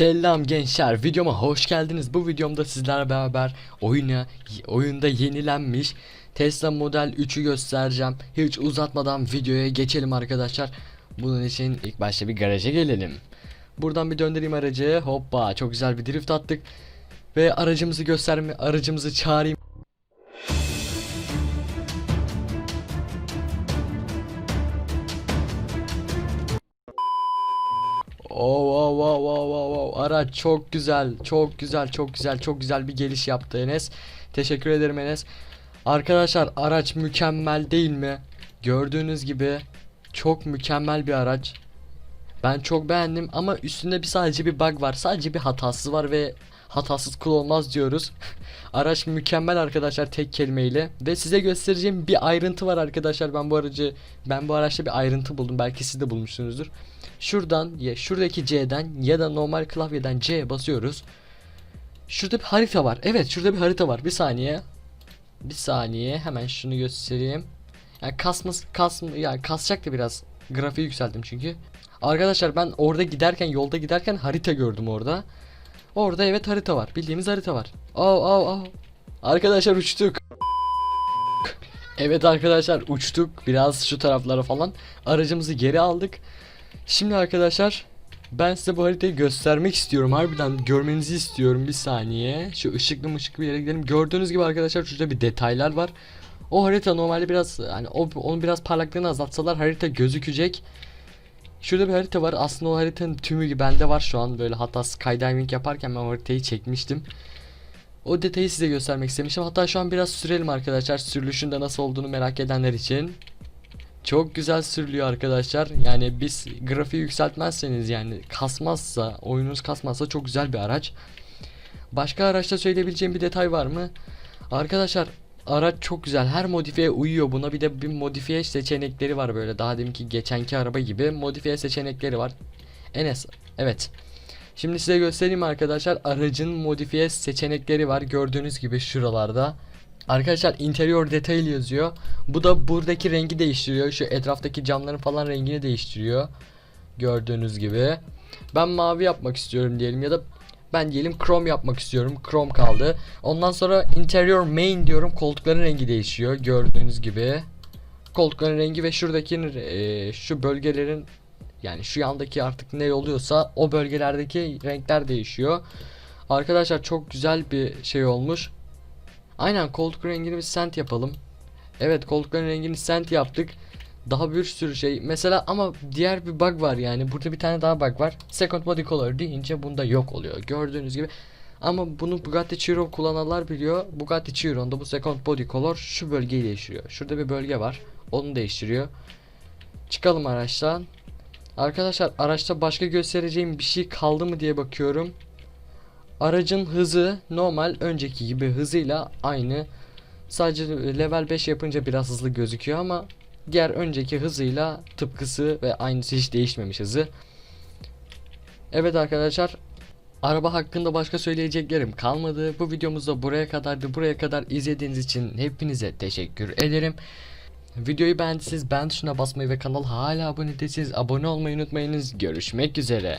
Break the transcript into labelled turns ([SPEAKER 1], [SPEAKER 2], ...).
[SPEAKER 1] Selam gençler videoma hoş geldiniz. Bu videomda sizlerle beraber oyuna oyunda yenilenmiş Tesla Model 3'ü göstereceğim. Hiç uzatmadan videoya geçelim arkadaşlar. Bunun için ilk başta bir garaja gelelim. Buradan bir döndüreyim aracı. Hoppa çok güzel bir drift attık. Ve aracımızı gösterme aracımızı çağırayım. Oh, oh, oh, oh, oh, oh. Araç çok güzel, çok güzel, çok güzel, çok güzel bir geliş yaptı Enes. Teşekkür ederim Enes. Arkadaşlar araç mükemmel değil mi? Gördüğünüz gibi çok mükemmel bir araç. Ben çok beğendim ama üstünde bir sadece bir bug var. Sadece bir hatası var ve hatasız kul olmaz diyoruz. Araç mükemmel arkadaşlar tek kelimeyle ve size göstereceğim bir ayrıntı var arkadaşlar. Ben bu aracı ben bu araçta bir ayrıntı buldum. Belki siz de bulmuşsunuzdur. Şuradan ya şuradaki C'den ya da normal klavyeden C'ye basıyoruz. Şurada bir harita var. Evet şurada bir harita var. Bir saniye. Bir saniye hemen şunu göstereyim. Yani kasmas kasm yani kasacak da biraz. Grafiği yükselttim çünkü. Arkadaşlar ben orada giderken yolda giderken harita gördüm orada. Orada evet harita var. Bildiğimiz harita var. Oh oh oh. Arkadaşlar uçtuk. Evet arkadaşlar uçtuk biraz şu taraflara falan. Aracımızı geri aldık. Şimdi arkadaşlar ben size bu haritayı göstermek istiyorum. Harbiden görmenizi istiyorum bir saniye. Şu ışıklı mışıklı bir yere gidelim. Gördüğünüz gibi arkadaşlar şurada bir detaylar var. O harita normalde biraz hani o, onun biraz parlaklığını azaltsalar harita gözükecek. Şurada bir harita var. Aslında o haritanın tümü bende var şu an böyle hatta skydiving yaparken ben haritayı çekmiştim. O detayı size göstermek istemiştim. Hatta şu an biraz sürelim arkadaşlar. Sürülüşünde nasıl olduğunu merak edenler için. Çok güzel sürülüyor arkadaşlar. Yani biz grafiği yükseltmezseniz yani kasmazsa, oyununuz kasmazsa çok güzel bir araç. Başka araçta söyleyebileceğim bir detay var mı? Arkadaşlar araç çok güzel. Her modifiye uyuyor buna. Bir de bir modifiye seçenekleri var böyle. Daha deminki geçenki araba gibi modifiye seçenekleri var. Enes evet. Şimdi size göstereyim arkadaşlar. Aracın modifiye seçenekleri var. Gördüğünüz gibi şuralarda. Arkadaşlar interior detail yazıyor. Bu da buradaki rengi değiştiriyor. Şu etraftaki camların falan rengini değiştiriyor. Gördüğünüz gibi. Ben mavi yapmak istiyorum diyelim ya da ben diyelim chrome yapmak istiyorum. Chrome kaldı. Ondan sonra interior main diyorum. Koltukların rengi değişiyor. Gördüğünüz gibi. Koltukların rengi ve şuradaki e, şu bölgelerin yani şu yandaki artık ne oluyorsa o bölgelerdeki renkler değişiyor. Arkadaşlar çok güzel bir şey olmuş. Aynen koltuk rengini bir sent yapalım. Evet koltukların rengini sent yaptık. Daha bir sürü şey. Mesela ama diğer bir bug var yani. Burada bir tane daha bug var. Second body color deyince bunda yok oluyor. Gördüğünüz gibi. Ama bunu Bugatti Chiron kullananlar biliyor. Bugatti Chiron'da bu second body color şu bölgeyi değiştiriyor. Şurada bir bölge var. Onu değiştiriyor. Çıkalım araçtan. Arkadaşlar araçta başka göstereceğim bir şey kaldı mı diye bakıyorum. Aracın hızı normal önceki gibi hızıyla aynı. Sadece level 5 yapınca biraz hızlı gözüküyor ama diğer önceki hızıyla tıpkısı ve aynısı hiç değişmemiş hızı. Evet arkadaşlar araba hakkında başka söyleyeceklerim kalmadı. Bu videomuzda buraya kadardı. Buraya kadar izlediğiniz için hepinize teşekkür ederim. Videoyu beğendiyseniz beğen tuşuna basmayı ve kanala hala abone değilseniz abone olmayı unutmayınız. Görüşmek üzere.